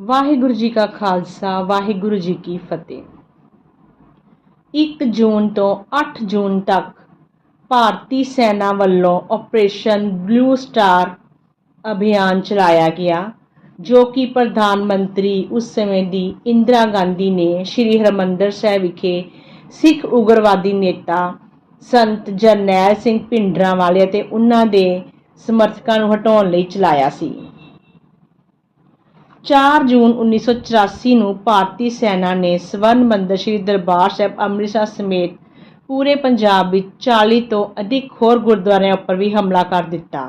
ਵਾਹਿਗੁਰੂ ਜੀ ਕਾ ਖਾਲਸਾ, ਵਾਹਿਗੁਰੂ ਜੀ ਕੀ ਫਤਿਹ। 1 ਜੂਨ ਤੋਂ 8 ਜੂਨ ਤੱਕ ਭਾਰਤੀ ਸੈਨਾ ਵੱਲੋਂ ਆਪਰੇਸ਼ਨ ਬਲੂ ਸਟਾਰ ਅਭਿਆਨ ਚਲਾਇਆ ਗਿਆ, ਜੋ ਕਿ ਪ੍ਰਧਾਨ ਮੰਤਰੀ ਉਸ ਸਮੇਂ ਦੀ ਇੰਦਰਾ ਗਾਂਧੀ ਨੇ ਸ੍ਰੀ ਹਰਮੰਦਰ ਸਾਹਿਬ ਵਿਖੇ ਸਿੱਖ ਉਗਰਵਾਦੀ ਨੇਤਾ ਸੰਤ ਜਰਨੈਲ ਸਿੰਘ ਭਿੰਡਰਾਂ ਵਾਲੇ ਅਤੇ ਉਹਨਾਂ ਦੇ ਸਮਰਥਕਾਂ ਨੂੰ ਹਟਾਉਣ ਲਈ ਚਲਾਇਆ ਸੀ। 4 ਜੂਨ 1984 ਨੂੰ ਭਾਰਤੀ ਸੈਨਾ ਨੇ ਸਵਰਨ ਮੰਦਰ ਸ੍ਰੀ ਦਰਬਾਰ ਸਾਹਿਬ ਅੰਮ੍ਰਿਤਸਰ ਸਮੇਤ ਪੂਰੇ ਪੰਜਾਬ ਵਿੱਚ 40 ਤੋਂ ਅਧਿਕ ਹੋਰ ਗੁਰਦੁਆਰਿਆਂ ਉੱਪਰ ਵੀ ਹਮਲਾ ਕਰ ਦਿੱਤਾ।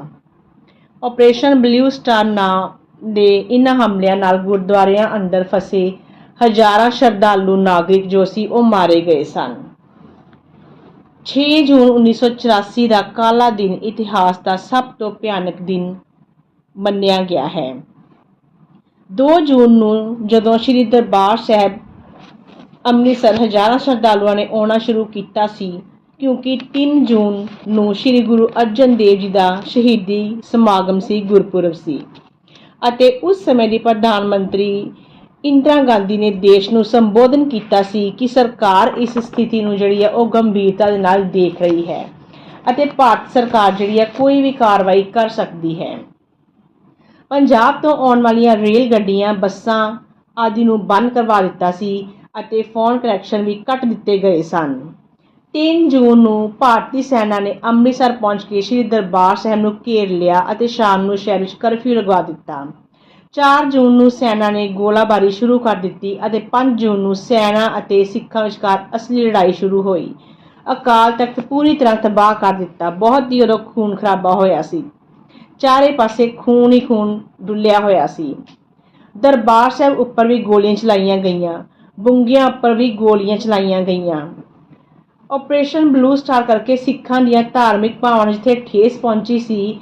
ਆਪਰੇਸ਼ਨ ਬਲੂ ਸਟਾਰ ਨਾਂ ਦੇ ਇਨ੍ਹਾਂ ਹਮਲਿਆਂ ਨਾਲ ਗੁਰਦੁਆਰਿਆਂ ਅੰਦਰ ਫਸੇ ਹਜ਼ਾਰਾਂ ਸ਼ਰਧਾਲੂ ਨਾਗਰਿਕ ਜੋ ਸੀ ਉਹ ਮਾਰੇ ਗਏ ਸਨ। 6 ਜੂਨ 1984 ਦਾ ਕਾਲਾ ਦਿਨ ਇਤਿਹਾਸ ਦਾ ਸਭ ਤੋਂ ਭਿਆਨਕ ਦਿਨ ਮੰਨਿਆ ਗਿਆ ਹੈ। 2 ਜੂਨ ਨੂੰ ਜਦੋਂ ਸ੍ਰੀ ਦਰਬਾਰ ਸਾਹਿਬ ਅੰਮ੍ਰਿਤਸਰ ਹਜ਼ਾਰਾਂ ਸ਼ਰਧਾਲੂਆਂ ਨੇ ਆਉਣਾ ਸ਼ੁਰੂ ਕੀਤਾ ਸੀ, ਕਿਉਂਕਿ 3 ਜੂਨ ਨੂੰ ਸ੍ਰੀ ਗੁਰੂ ਅਰਜਨ ਦੇਵ ਜੀ ਦਾ ਸ਼ਹੀਦੀ ਸਮਾਗਮ ਸੀ, ਗੁਰਪੁਰਬ ਸੀ। ਅਤੇ ਉਸ ਸਮੇਂ ਦੀ ਪ੍ਰਧਾਨ ਮੰਤਰੀ ਇੰਦਰਾ ਗਾਂਧੀ ਨੇ ਦੇਸ਼ ਨੂੰ ਸੰਬੋਧਨ ਕੀਤਾ ਸੀ ਕਿ ਸਰਕਾਰ ਇਸ ਸਥਿਤੀ ਨੂੰ ਜਿਹੜੀ ਹੈ ਉਹ ਗੰਭੀਰਤਾ ਦੇ ਨਾਲ ਦੇਖ ਰਹੀ ਹੈ ਅਤੇ ਭਾਰਤ ਸਰਕਾਰ ਜਿਹੜੀ ਹੈ ਕੋਈ ਵੀ ਕਾਰਵਾਈ ਕਰ ਸਕਦੀ ਹੈ। ਪੰਜਾਬ ਤੋਂ ਆਉਣ ਵਾਲੀਆਂ ਰੇਲ ਗੱਡੀਆਂ, ਬੱਸਾਂ ਆਦਿ ਨੂੰ ਬੰਦ ਕਰਵਾ ਦਿੱਤਾ ਸੀ ਅਤੇ ਫੋਨ ਕਨੈਕਸ਼ਨ ਵੀ ਕੱਟ ਦਿੱਤੇ ਗਏ ਸਨ। 3 ਜੂਨ ਨੂੰ ਭਾਰਤੀ ਸੈਨਾ ਨੇ ਅੰਮ੍ਰਿਤਸਰ ਪਹੁੰਚ ਕੇ ਸ੍ਰੀ ਦਰਬਾਰ ਸਾਹਿਬ ਨੂੰ ਘੇਰ ਲਿਆ ਅਤੇ ਸ਼ਾਮ ਨੂੰ ਸ਼ਹਿਰ ਵਿੱਚ ਕਰਫਿਊ ਲਗਵਾ ਦਿੱਤਾ। 4 ਜੂਨ ਨੂੰ ਸੈਨਾ ਨੇ ਗੋਲਾਬਾਰੀ ਸ਼ੁਰੂ ਕਰ ਦਿੱਤੀ ਅਤੇ 5 ਜੂਨ ਨੂੰ ਸੈਨਾ ਅਤੇ ਸਿੱਖਾਂ ਵਿਚਕਾਰ ਅਸਲੀ ਲੜਾਈ ਸ਼ੁਰੂ ਹੋਈ। ਅਕਾਲ ਤਖਤ ਪੂਰੀ ਤਰ੍ਹਾਂ ਤਬਾਹ ਕਰ ਦਿੱਤਾ। ਬਹੁਤ ਹੀ ਉਦੋਂ ਖੂਨ ਖਰਾਬਾ ਹੋਇਆ ਸੀ। ਚਾਰੇ ਪਾਸੇ ਖੂਨ ਹੀ ਖੂਨ ਡੁੱਲਿਆ ਹੋਇਆ ਸੀ। ਦਰਬਾਰ ਸਾਹਿਬ ਉੱਪਰ ਵੀ ਗੋਲੀਆਂ ਚਲਾਈਆਂ ਗਈਆਂ। ਬੁੰਗੀਆਂ ਉੱਪਰ ਵੀ ਗੋਲੀਆਂ ਚਲਾਈਆਂ ਗਈਆਂ। ਆਪਰੇਸ਼ਨ ਬਲੂ ਸਟਾਰ ਕਰਕੇ ਸਿੱਖਾਂ ਦੀਆਂ ਧਾਰਮਿਕ ਭਾਵਨਾਵਾਂ ਜਿੱਥੇ ਠੇਸ ਪਹੁੰਚੀ ਸੀ,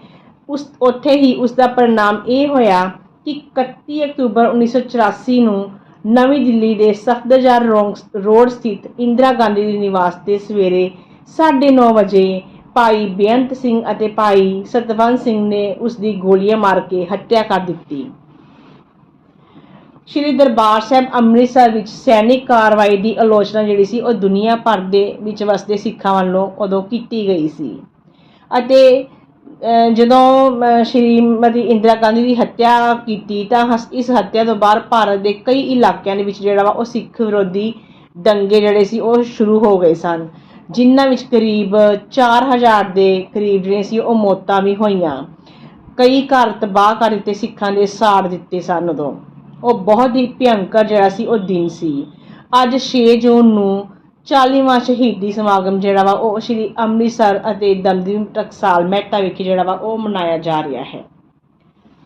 ਉਸ, ਉੱਥੇ ਹੀ ਉਸ ਦਾ ਪਰਿਣਾਮ ਇਹ ਹੋਇਆ ਕਿ 31 ਅਕਤੂਬਰ 1984 ਨੂੰ ਨਵੀਂ ਦਿੱਲੀ ਦੇ ਸਫਦਰਜੰਗ ਰੋਂਗ- ਰੋਡ ਸਥਿਤ ਇੰਦਰਾ ਗਾਂਧੀ ਦੇ ਨਿਵਾਸ ਤੇ ਸਵੇਰੇ 9:30 ਵਜੇ ਭਾਈ ਬੇਅੰਤ ਸਿੰਘ ਅਤੇ ਭਾਈ ਸਤਵੰਤ ਸਿੰਘ ਨੇ ਉਸ ਦੀ ਗੋਲੀਆਂ ਮਾਰ ਕੇ ਹੱਤਿਆ ਕਰ ਦਿੱਤੀ। ਸ਼੍ਰੀ ਦਰਬਾਰ ਸਾਹਿਬ ਅੰਮ੍ਰਿਤਸਰ ਵਿੱਚ ਸੈਨਿਕ ਕਾਰਵਾਈ ਦੀ ਆਲੋਚਨਾ ਜਿਹੜੀ ਸੀ ਉਹ ਦੁਨੀਆ ਭਰ ਦੇ ਵਿੱਚ ਵਸਦੇ ਸਿੱਖਾਂ ਵੱਲੋਂ ਉਦੋਂ ਕੀਤੀ ਗਈ ਸੀ। ਅਤੇ ਅਹ, ਜਦੋਂ ਅਹ, ਸ਼੍ਰੀਮਤੀ ਇੰਦਰਾ ਗਾਂਧੀ ਦੀ ਹੱਤਿਆ ਕੀਤੀ ਤਾਂ ਹਸ- ਇਸ ਹੱਤਿਆ ਤੋਂ ਬਾਅਦ ਭਾਰਤ ਦੇ ਕਈ ਇਲਾਕਿਆਂ ਦੇ ਵਿੱਚ ਜਿਹੜਾ ਵਾ ਉਹ ਸਿੱਖ ਵਿਰੋਧੀ ਦੰਗੇ ਜਿਹੜੇ ਸੀ ਉਹ ਸ਼ੁਰੂ ਹੋ ਗਏ ਸਨ। ਜਿਨ੍ਹਾਂ ਵਿੱਚ ਕਰੀਬ 4000 ਦੇ ਕਰੀਬ ਜਿਹੜੇ ਸੀ, ਉਹ ਮੌਤਾਂ ਵੀ ਹੋਈਆਂ। ਕਈ ਘਰ ਤਬਾਹ ਕਰ ਦਿੱਤੇ, ਸਿੱਖਾਂ ਦੇ ਸਾੜ ਦਿੱਤੇ ਸਨ ਉਦੋਂ। ਉਹ ਬਹੁਤ ਹੀ ਭਿਅੰਕਰ ਜਿਹੜਾ ਸੀ, ਉਹ ਦਿਨ ਸੀ। ਅੱਜ 6 ਜੂਨ ਨੂੰ 40ਵਾਂ ਸ਼ਹੀਦੀ ਸਮਾਗਮ ਜਿਹੜਾ ਵਾ, ਉਹ ਸ਼੍ਰੀ ਅੰਮ੍ਰਿਤਸਰ ਅਤੇ ਦਮਦਮੀ ਟਕਸਾਲ ਮਹਿਤਾ ਵਿਖੇ ਜਿਹੜਾ ਵਾ, ਉਹ ਮਨਾਇਆ ਜਾ ਰਿਹਾ ਹੈ।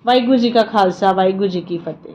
ਵਾਹਿਗੁਰੂ ਜੀ ਕਾ ਖਾਲਸਾ, ਵਾਹਿਗੁਰੂ ਜੀ ਕੀ ਫਤਿਹ।